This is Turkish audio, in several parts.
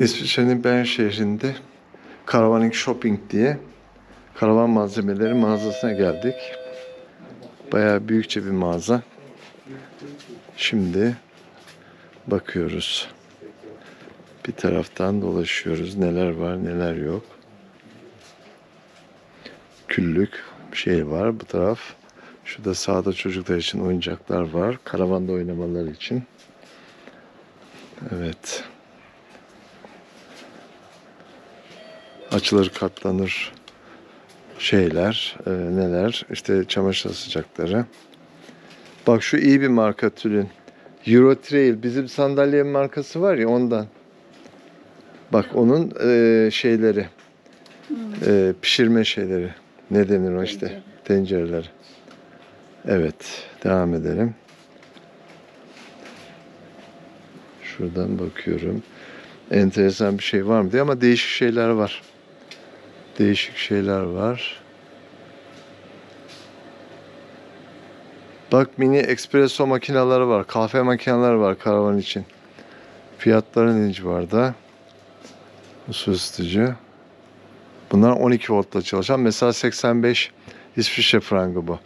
İsviçre'nin Bern şehrinde Caravaning Shopping diye karavan malzemeleri mağazasına geldik. Bayağı büyükçe bir mağaza. Şimdi bakıyoruz. Bir taraftan dolaşıyoruz. Neler var, neler yok. Küllük şey var bu taraf. Şurada sağda çocuklar için oyuncaklar var. Karavanda oynamaları için. Evet. Açılır katlanır şeyler, e, neler? İşte çamaşır sıcakları. Bak şu iyi bir marka tülün. Eurotrail bizim sandalye markası var ya ondan. Bak onun e, şeyleri. e, pişirme şeyleri. Ne denir o işte? Tencereler. Evet. Devam edelim. Şuradan bakıyorum. Enteresan bir şey var mı diye ama değişik şeyler var. Değişik şeyler var. Bak mini espresso makineleri var. Kahve makineleri var karavan için. Fiyatları ne civarda? Su ısıtıcı. Bunlar 12 voltla çalışan. Mesela 85 İsviçre frangı bu.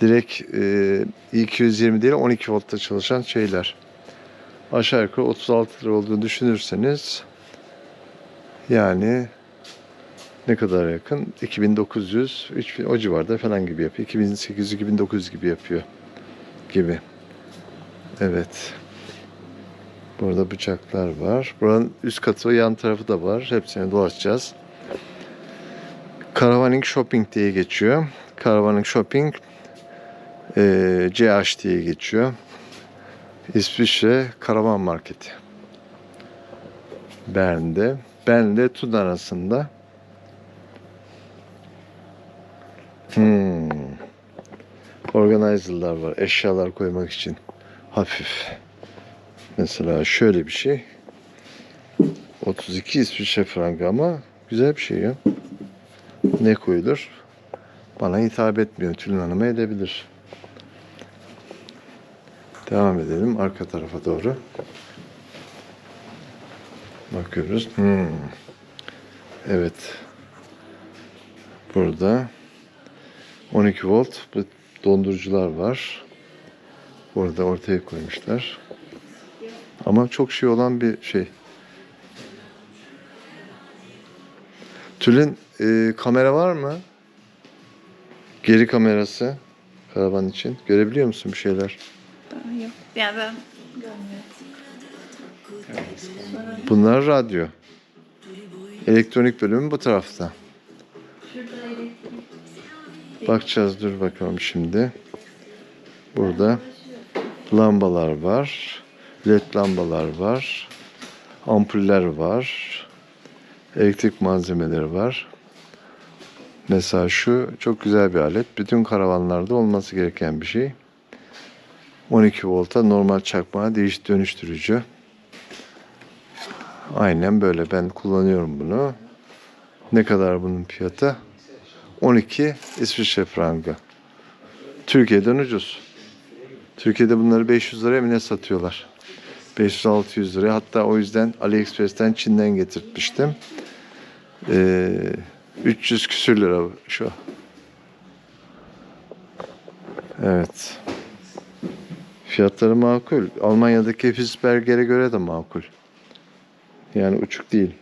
Direkt e, 220 değil 12 voltla çalışan şeyler. Aşağı yukarı 36 lira olduğunu düşünürseniz yani ne kadar yakın? 2900, 3000 o civarda falan gibi yapıyor. 2800, 2900 gibi yapıyor gibi. Evet. Burada bıçaklar var. Buranın üst katı ve yan tarafı da var. Hepsini dolaşacağız. Caravaning Shopping diye geçiyor. Caravaning Shopping eee CH diye geçiyor. İsviçre Karavan Marketi. Bern'de. Bern ile Tun arasında. Hmm. Organizer'lar var. Eşyalar koymak için. Hafif. Mesela şöyle bir şey. 32 İsviçre frangı ama güzel bir şey ya. Ne koyulur? Bana hitap etmiyor. Tülin Hanım'a edebilir. Devam edelim arka tarafa doğru. Bakıyoruz. Hmm. Evet. Burada 12 volt bu dondurucular var. Burada ortaya koymuşlar. Ama çok şey olan bir şey. Tülin e, kamera var mı? Geri kamerası karavan için. Görebiliyor musun bir şeyler? Yok. Yani ben görmüyorum. Bunlar radyo. Elektronik bölümü bu tarafta. Bakacağız dur bakalım şimdi. Burada lambalar var. LED lambalar var. Ampuller var. Elektrik malzemeleri var. Mesela şu çok güzel bir alet. Bütün karavanlarda olması gereken bir şey. 12 volta normal çakmağa değiş dönüştürücü. Aynen böyle. Ben kullanıyorum bunu. Ne kadar bunun fiyatı? 12 İsviçre frangı. Türkiye'den ucuz. Türkiye'de bunları 500 liraya mı ne satıyorlar? 500-600 liraya. Hatta o yüzden AliExpress'ten Çin'den getirtmiştim. Ee, 300 küsür lira şu. Evet. Fiyatları makul. Almanya'daki Hüsberger'e göre de makul. Yani uçuk değil.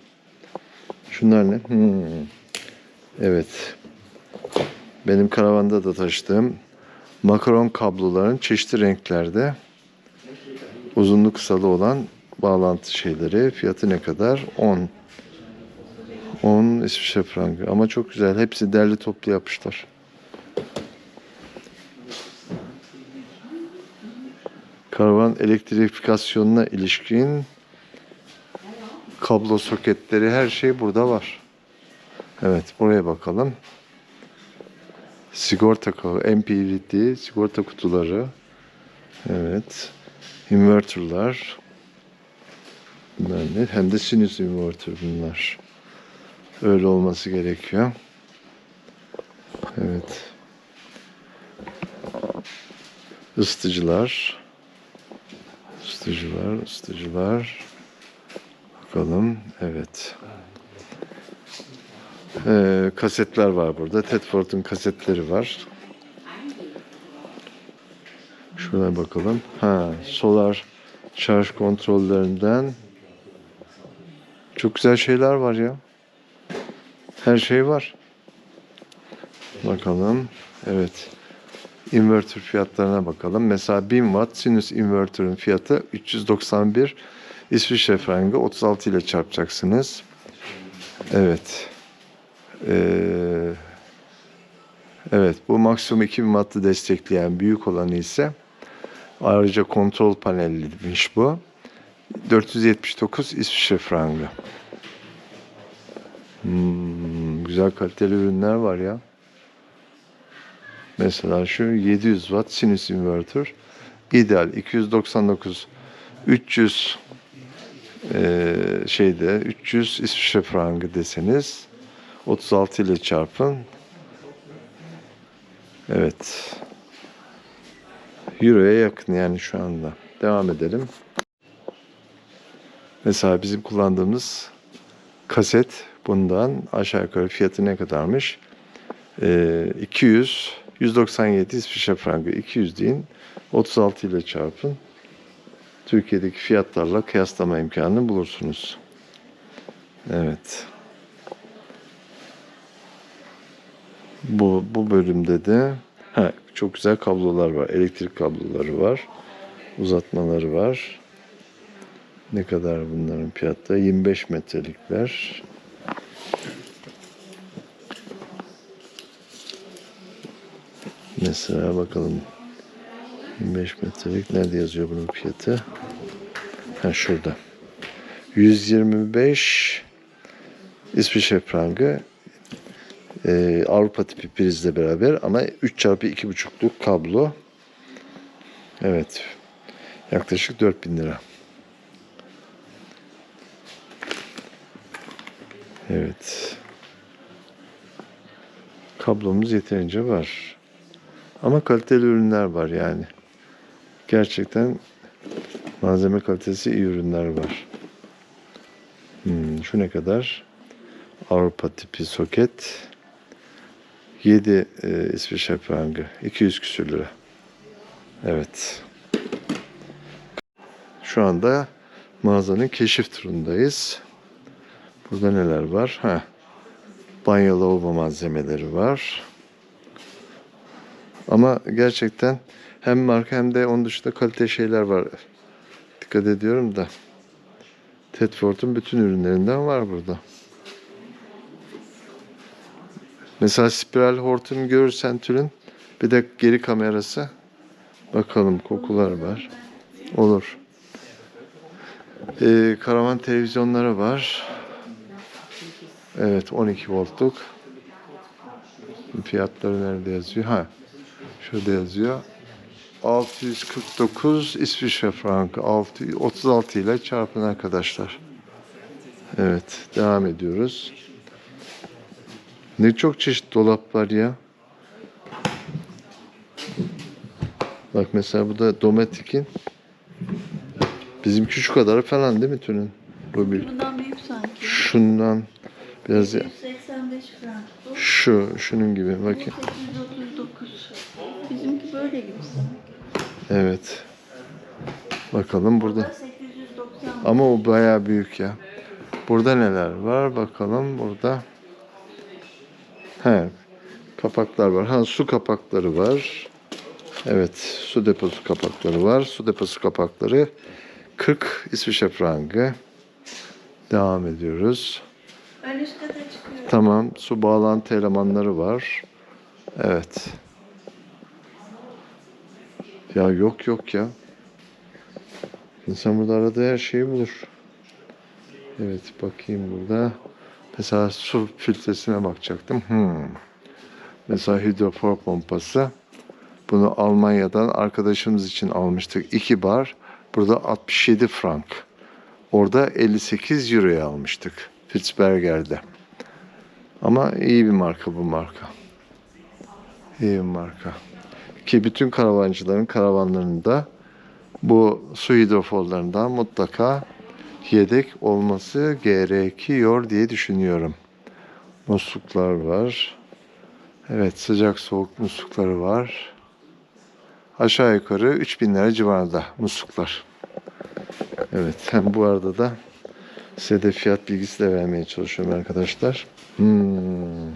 Şunlar ne? Hmm. Evet. Benim karavanda da taşıdığım makaron kabloların çeşitli renklerde uzunluk kısalı olan bağlantı şeyleri. Fiyatı ne kadar? 10. 10 İsviçre frangı. Ama çok güzel. Hepsi derli toplu yapmışlar. Karavan elektrifikasyonuna ilişkin kablo soketleri her şey burada var. Evet buraya bakalım. Sigorta MPVT, sigorta kutuları. Evet. Inverter'lar. Bunlar ne? Hem de sinüs inverter bunlar. Öyle olması gerekiyor. Evet. Isıtıcılar. Isıtıcılar, ısıtıcılar. Bakalım. Evet. Ee, kasetler var burada. Tedford'un kasetleri var. Şuna bakalım. Ha, solar şarj kontrollerinden çok güzel şeyler var ya. Her şey var. Bakalım. Evet. Inverter fiyatlarına bakalım. Mesela 1000 watt sinüs inverter'ın fiyatı 391 İsviçre frangı 36 ile çarpacaksınız. Evet. Ee, evet bu maksimum 2000 wattı destekleyen büyük olanı ise ayrıca kontrol panelliymiş bu. 479 İsviçre frangı. Hmm, güzel kaliteli ürünler var ya. Mesela şu 700 watt sinüs inverter. ideal 299 300 eee, şeyde 300 İsviçre frangı deseniz 36 ile çarpın. Evet. Euro'ya yakın yani şu anda. Devam edelim. Mesela bizim kullandığımız kaset bundan aşağı yukarı fiyatı ne kadarmış? Ee, 200 197 İsviçre frangı 200 deyin 36 ile çarpın. Türkiye'deki fiyatlarla kıyaslama imkanını bulursunuz. Evet. Bu, bu bölümde de ha, çok güzel kablolar var. Elektrik kabloları var. Uzatmaları var. Ne kadar bunların fiyatı? 25 metrelikler. Mesela bakalım 25 metrelik nerede yazıyor bunun fiyatı? Ha şurada. 125 İsviçre frangı Ee, Avrupa tipi prizle beraber ama 3 çarpı 2,5'luk kablo. Evet. Yaklaşık 4000 lira. Evet. Kablomuz yeterince var. Ama kaliteli ürünler var yani. Gerçekten malzeme kalitesi iyi ürünler var. Hmm, şu ne kadar? Avrupa tipi soket. 7 e, İsviçre frangı. 200 küsür lira. Evet. Şu anda mağazanın keşif turundayız. Burada neler var? Ha. Banyo lavabo malzemeleri var. Ama gerçekten hem marka hem de onun dışında kalite şeyler var. Dikkat ediyorum da. Tedford'un bütün ürünlerinden var burada. Mesela spiral hortum görürsen türün bir de geri kamerası. Bakalım kokular var. Olur. Ee, karavan televizyonları var. Evet 12 voltluk. Fiyatları nerede yazıyor? Ha. Şurada yazıyor. 649 İsviçre frankı. 6, 36 ile çarpın arkadaşlar. Evet. Devam ediyoruz. Ne çok çeşit dolap var ya. Bak mesela bu da Dometic'in. Bizimki şu kadar falan değil mi Tünün? Bu bir. Bundan büyük sanki. Şundan biraz ya- 185 frank. Şu şunun gibi bakın. 839. Bizimki böyle gibi sanki. Evet. Bakalım Bu burada. da 890. Ama o bayağı büyük ya. Burada neler var bakalım burada. He. Kapaklar var. Ha su kapakları var. Evet, su deposu kapakları var. Su deposu kapakları 40 İsviçre frangı. Devam ediyoruz. Ön üst kata çıkıyor. Tamam, su bağlantı elemanları var. Evet. Ya yok yok ya. İnsan burada aradığı her şeyi bulur. Evet bakayım burada. Mesela su filtresine bakacaktım. Hmm. Mesela hidrofor pompası. Bunu Almanya'dan arkadaşımız için almıştık. 2 bar. Burada 67 frank. Orada 58 euroya almıştık. Fitzberger'de. Ama iyi bir marka bu marka. İyi bir marka. Ki bütün karavancıların karavanlarında bu su hidroforlarından mutlaka yedek olması gerekiyor diye düşünüyorum. Musluklar var. Evet sıcak soğuk muslukları var. Aşağı yukarı 3000 lira civarında musluklar. Evet hem bu arada da size de fiyat bilgisi de vermeye çalışıyorum arkadaşlar. Hmm.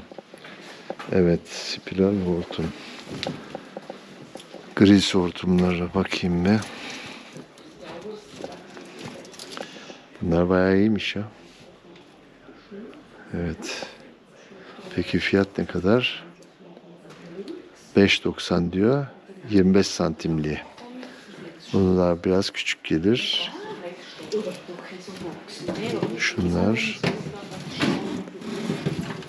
Evet spiral hortum. Gris hortumlara bakayım bir. Bunlar bayağı iyiymiş ya. Evet. Peki fiyat ne kadar? 5.90 diyor. 25 santimliğe. Bunlar biraz küçük gelir. Şunlar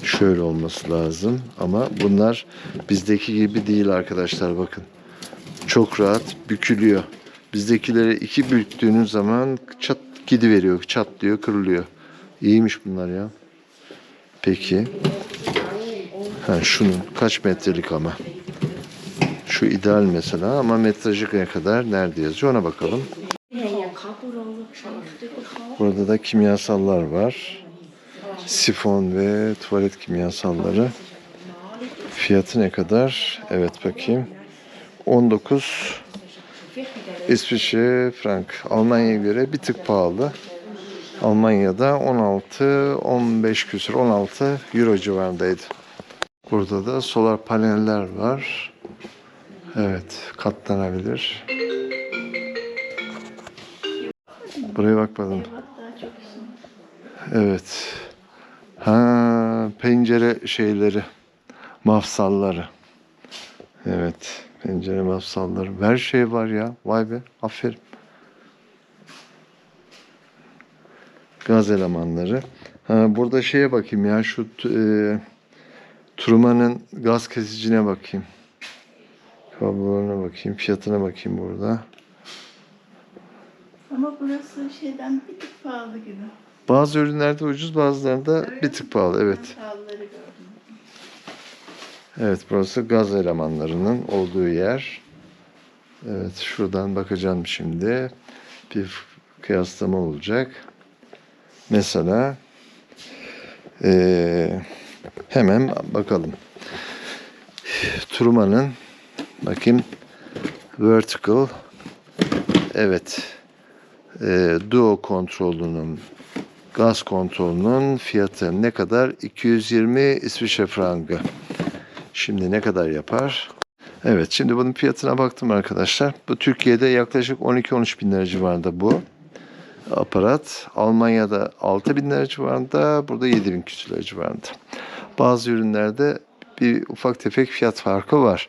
şöyle olması lazım ama bunlar bizdeki gibi değil arkadaşlar bakın. Çok rahat bükülüyor. Bizdekileri iki büktüğünüz zaman çat gidiveriyor, çatlıyor, kırılıyor. İyiymiş bunlar ya. Peki. Ha, şunun kaç metrelik ama. Şu ideal mesela ama metrajı ne kadar nerede yazıyor ona bakalım. Burada da kimyasallar var. Sifon ve tuvalet kimyasalları. Fiyatı ne kadar? Evet bakayım. 19 İsviçre frank. Almanya'ya göre bir tık pahalı. Almanya'da 16, 15 küsur, 16 euro civarındaydı. Burada da solar paneller var. Evet, katlanabilir. Buraya bakmadım. Evet. Ha, pencere şeyleri, mafsalları. Evet, pencere mafsalları. Her şey var ya. Vay be, aferin. Gaz elemanları. Ha, burada şeye bakayım ya, şu e, Truman'ın gaz kesicine bakayım. Kablolarına bakayım, fiyatına bakayım burada. Ama burası şeyden bir tık pahalı gibi. Bazı ürünlerde ucuz, bazılarında bir tık pahalı. Evet. Ben pahalıları gördüm. Evet burası gaz elemanlarının olduğu yer. Evet şuradan bakacağım şimdi. Bir kıyaslama olacak. Mesela eee, hemen bakalım. Truman'ın bakayım vertical evet eee duo kontrolünün gaz kontrolünün fiyatı ne kadar? 220 İsviçre frangı. Şimdi ne kadar yapar? Evet şimdi bunun fiyatına baktım arkadaşlar. Bu Türkiye'de yaklaşık 12-13 bin lira civarında bu aparat. Almanya'da 6 bin lira civarında. Burada 7 bin küsur lira civarında. Bazı ürünlerde bir ufak tefek fiyat farkı var.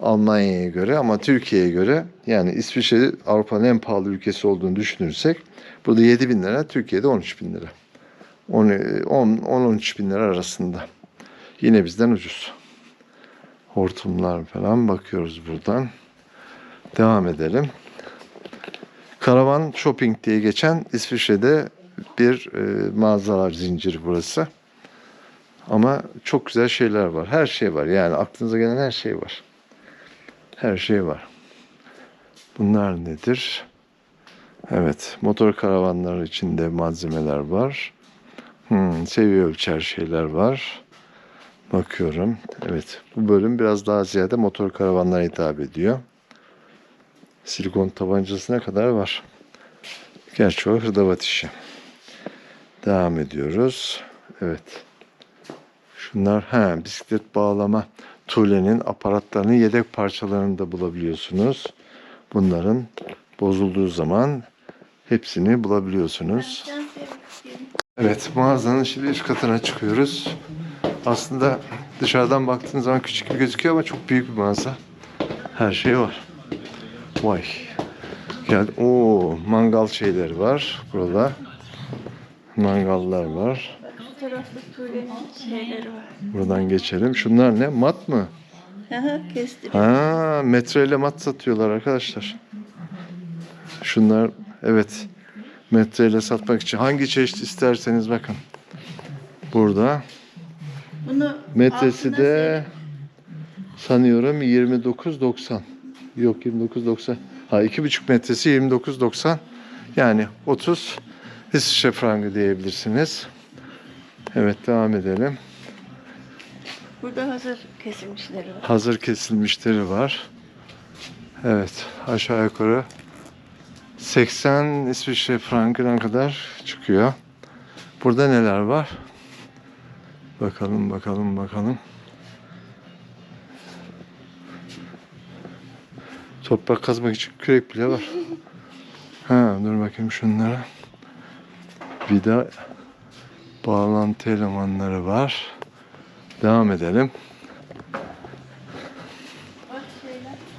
Almanya'ya göre ama Türkiye'ye göre yani İsviçre Avrupa'nın en pahalı ülkesi olduğunu düşünürsek burada 7 bin lira Türkiye'de 13 bin lira. 10-13 bin lira arasında. Yine bizden ucuz hortumlar falan bakıyoruz buradan. Devam edelim. Karavan Shopping diye geçen İsviçre'de bir e, mağazalar zinciri burası. Ama çok güzel şeyler var. Her şey var. Yani aklınıza gelen her şey var. Her şey var. Bunlar nedir? Evet, motor karavanlar içinde malzemeler var. Hmm, seviye ölçer şeyler var. Bakıyorum. Evet. Bu bölüm biraz daha ziyade motor karavanlara hitap ediyor. Silikon tabancasına kadar var. Gerçi o hırdavat işi. Devam ediyoruz. Evet. Şunlar ha bisiklet bağlama Tule'nin aparatlarının yedek parçalarını da bulabiliyorsunuz. Bunların bozulduğu zaman hepsini bulabiliyorsunuz. Sevmek Evet mağazanın şimdi üst katına çıkıyoruz. Aslında dışarıdan baktığınız zaman küçük gibi gözüküyor ama çok büyük bir mağaza. Her şey var. Vay. Gel. Oo, mangal şeyleri var burada. Mangallar var. Buradan geçelim. Şunlar ne? Mat mı? Ha, metreyle mat satıyorlar arkadaşlar. Şunlar evet metreyle satmak için hangi çeşit isterseniz bakın. Burada Bunu metresi altına de sanıyorum 29.90. Yok 29.90. Ha iki buçuk metresi 29.90. Yani 30 İsviçre frangı diyebilirsiniz. Evet devam edelim. Burada hazır kesilmişleri var. Hazır kesilmişleri var. Evet aşağı yukarı 80 İsviçre frangına kadar çıkıyor. Burada neler var? Bakalım bakalım bakalım. Toprak kazmak için kürek bile var. Ha dur bakayım şunlara. Vida bağlantı elemanları var. Devam edelim.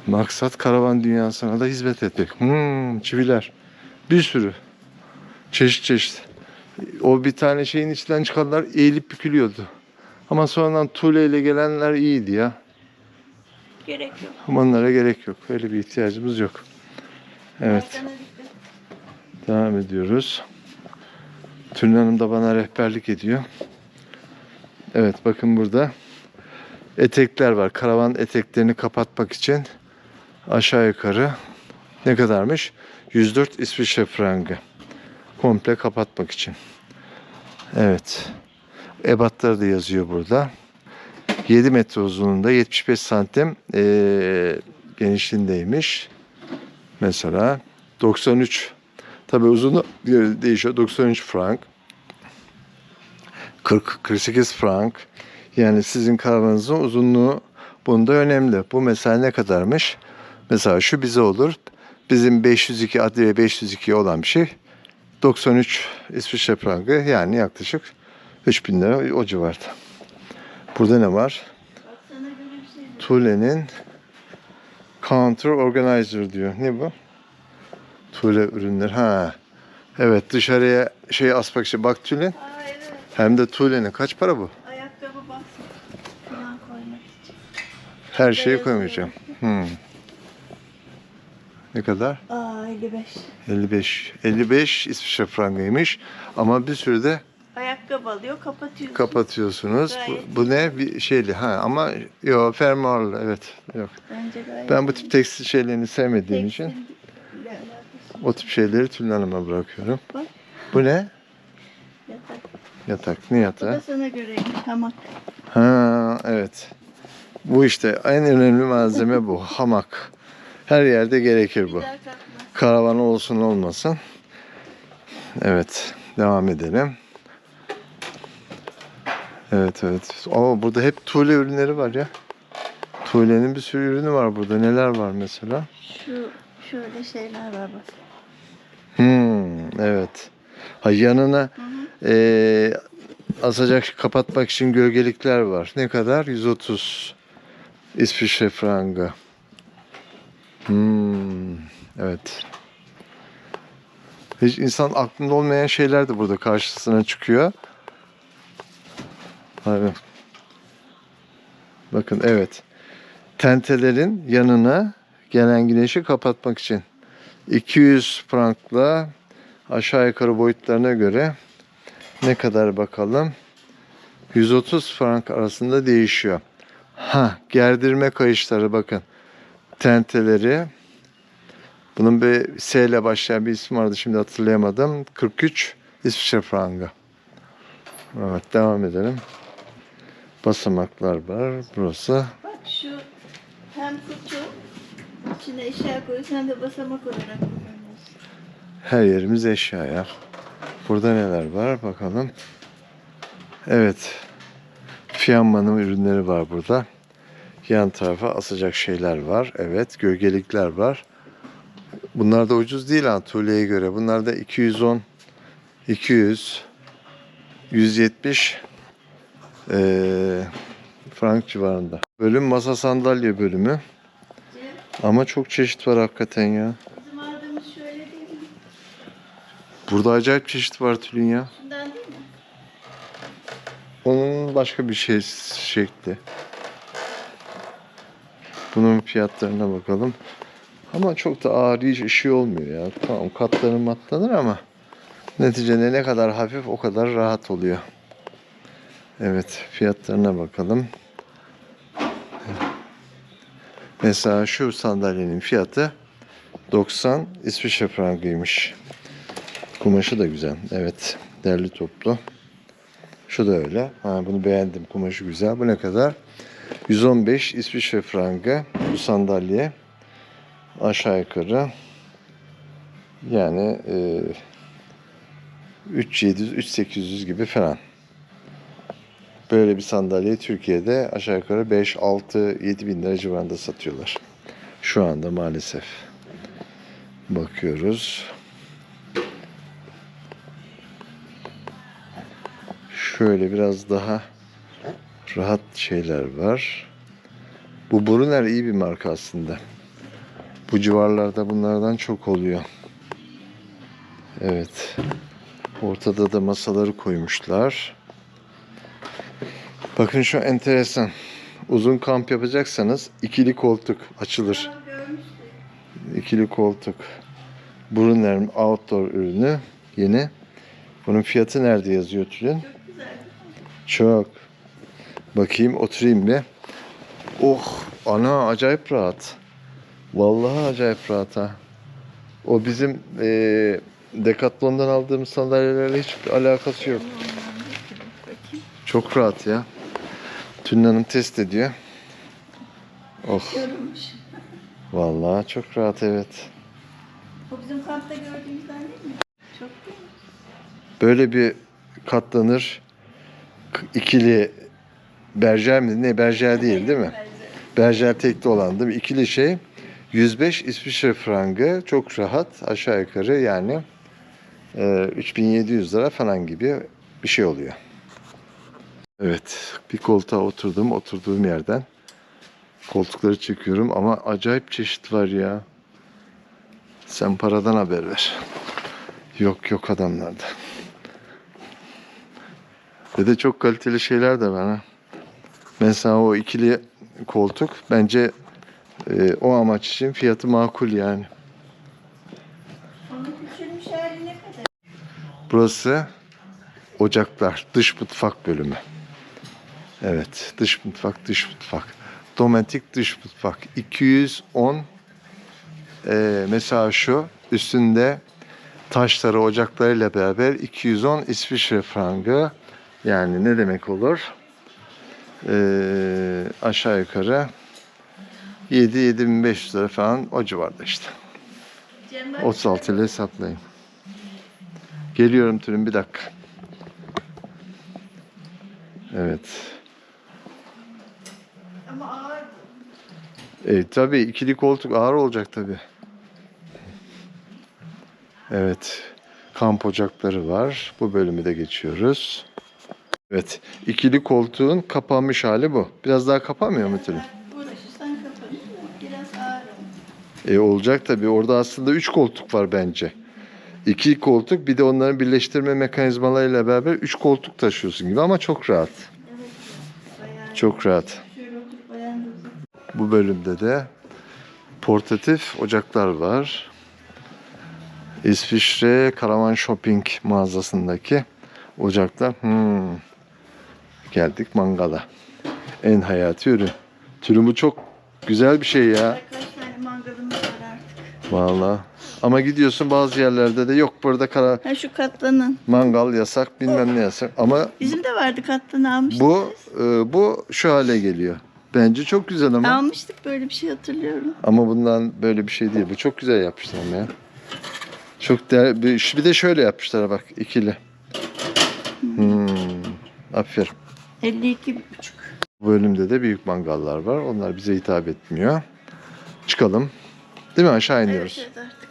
Maksat karavan dünyasına da hizmet etmek. Hmm, çiviler. Bir sürü. Çeşit çeşit. O bir tane şeyin içinden çıkanlar eğilip bükülüyordu. Ama sonradan tuğle ile gelenler iyiydi ya. Gerek yok. Onlara gerek yok. Öyle bir ihtiyacımız yok. Evet. Devam ediyoruz. Tülin Hanım da bana rehberlik ediyor. Evet bakın burada etekler var. Karavan eteklerini kapatmak için aşağı yukarı ne kadarmış? 104 İsviçre frangı. Komple kapatmak için. Evet. Ebatları da yazıyor burada. 7 metre uzunluğunda 75 santim eee genişliğindeymiş. Mesela 93 Tabii uzunluğu değişiyor. 93 frank. 40 48 frank. Yani sizin karavanınızın uzunluğu bunda önemli. Bu mesela ne kadarmış? Mesela şu bize olur. Bizim 502 adliye 502 olan bir şey. 93 İsviçre frangı yani yaklaşık 3000 lira o civarda. Burada ne var? Şey. Tule'nin Counter Organizer diyor. Ne bu? Tule ürünler. Ha. Evet dışarıya şey asmak için. Bak Tule. Evet. Hem de Tule'nin. Kaç para bu? Ayakkabı basma. Falan koymak için. Her şeyi koymayacağım. Hmm. Ne kadar? Aa 55. 55. 55 İsviçre frangıymış. Ama bir sürü de Ayakkabı alıyor kapatıyorsun. kapatıyorsunuz. Bu, Gayet bu ne? Bir şeyli. Ha ama yok fermuarlı. Evet. Yok. Bence gayet Ben bu tip tekstil şeylerini sevmediğim için Tekstil alakası o tip şeyleri Tülin Hanım'a bırakıyorum. Bak. Bu ne? Yatak. Yatak. Ne Bu yatağı? da sana göreymiş hamak. Ha evet. Bu işte en önemli malzeme bu. Hamak. Her yerde gerekir bu. Daha kalkmaz. Karavan olsun olmasın. Evet. Devam edelim. Evet evet. Oo, burada hep tuğle ürünleri var ya. Tuğlenin bir sürü ürünü var burada. Neler var mesela? Şu şöyle şeyler var bak. Hmm, evet. Ha, yanına Hı hı. eee, asacak kapatmak için gölgelikler var. Ne kadar? 130 İsviçre frangı. Hmm, evet. Hiç insan aklında olmayan şeyler de burada karşısına çıkıyor. Evet. Bakın evet. Tentelerin yanına gelen güneşi kapatmak için 200 frankla aşağı yukarı boyutlarına göre ne kadar bakalım? 130 frank arasında değişiyor. Ha, gerdirme kayışları bakın. Tenteleri. Bunun bir S ile başlayan bir isim vardı şimdi hatırlayamadım. 43 İsviçre frangı. Evet devam edelim. Basamaklar var. Burası. Bak şu hem kutu içine eşya koyuyorsun hem de basamak olarak kullanıyorsun. Her yerimiz eşya ya. Burada neler var bakalım. Evet. Fiyanmanın ürünleri var burada. Yan tarafa asacak şeyler var. Evet. Gölgelikler var. Bunlar da ucuz değil Tuğle'ye göre. Bunlar da 210 200 170 eee frank civarında. Bölüm masa sandalye bölümü. Ama çok çeşit var hakikaten ya. Burada acayip çeşit var Tülin ya. Onun başka bir şey şekli. Bunun fiyatlarına bakalım. Ama çok da iş işi olmuyor ya. Tamam katlanır matlanır ama neticede ne kadar hafif o kadar rahat oluyor. Evet fiyatlarına bakalım. Mesela şu sandalyenin fiyatı 90 İsviçre frangıymış. Kumaşı da güzel. Evet. Derli toplu. Şu da öyle. Ha, bunu beğendim. Kumaşı güzel. Bu ne kadar? 115 İsviçre frangı bu sandalye. Aşağı yukarı. Yani e, 3700 3800 gibi falan. Böyle bir sandalyeyi Türkiye'de aşağı yukarı 5 6 7 bin lira civarında satıyorlar. Şu anda maalesef. Bakıyoruz. Şöyle biraz daha rahat şeyler var. Bu Brunner iyi bir marka aslında. Bu civarlarda bunlardan çok oluyor. Evet. Ortada da masaları koymuşlar. Bakın şu enteresan. Uzun kamp yapacaksanız ikili koltuk açılır. İkili koltuk. Brunner outdoor ürünü yeni. Bunun fiyatı nerede yazıyor Tülin? Çok güzel. Çok. Bakayım oturayım bir. Oh ana acayip rahat. Vallahi acayip rahat ha. O bizim eee Decathlon'dan aldığımız sandalyelerle hiçbir alakası yok. Çok rahat ya. Tülin Hanım test ediyor. Oh vallahi çok rahat evet. O bizim kampta gördüğümüzden değil mi? Çok değil mi? Böyle bir katlanır ikili berjer mi? Ne berjer değil değil mi? Berjer tekli olan değil mi? İkili şey 105 İsviçre frangı çok rahat aşağı yukarı yani e, 3700 lira falan gibi bir şey oluyor. Evet bir koltuğa oturdum oturduğum yerden koltukları çekiyorum ama acayip çeşit var ya. Sen paradan haber ver. Yok yok adamlarda. Ve de çok kaliteli şeyler de var ha. Mesela o ikili koltuk bence e, o amaç için fiyatı makul yani. Burası ocaklar, dış mutfak bölümü. Evet, dış mutfak, dış mutfak. Dometik dış mutfak. 210 e, mesela şu üstünde taşları ocaklarıyla beraber 210 İsviçre frangı yani ne demek olur? E, aşağı yukarı 7-7500 lira falan o civarda işte. Cem bak. 36 ile hesaplayın. Geliyorum Tülin bir dakika. Evet. Ama ağır. E, tabii ikili koltuk ağır olacak tabii. Evet. Kamp ocakları var. Bu bölümü de geçiyoruz. Evet. ikili koltuğun kapanmış hali bu. Biraz daha kapanmıyor mu Tülin? Uğraşırsan kapanır mı? Biraz ağır. E, olacak tabii. Orada aslında üç koltuk var bence. İki koltuk bir de onların birleştirme mekanizmalarıyla beraber üç koltuk taşıyorsun gibi ama çok rahat. Evet. Çok rahat. Bu bölümde de portatif ocaklar var. İsviçre Karavan Shopping mağazasındaki ocaklar. Hmm. Geldik mangala. En hayati ürün. Türü bu çok güzel bir şey ya. Kaç tane Vallahi. Ama gidiyorsun bazı yerlerde de yok burada kara Ha şu katlanın. mangal yasak bilmem ne yasak. Ama Bizim de vardı katlanı almıştık. bu e, bu şu hale geliyor. Bence çok güzel ama. Almıştık böyle bir şey hatırlıyorum. Ama bundan böyle bir şey değil. Bu çok güzel yapmışlar ama ya. Çok değer, bir, bir de şöyle yapmışlar bak ikili. Hmm, aferin. 52 buçuk. Bu bölümde de büyük mangallar var. Onlar bize hitap etmiyor. Çıkalım. Değil mi? Aşağı iniyoruz. Evet, evet artık.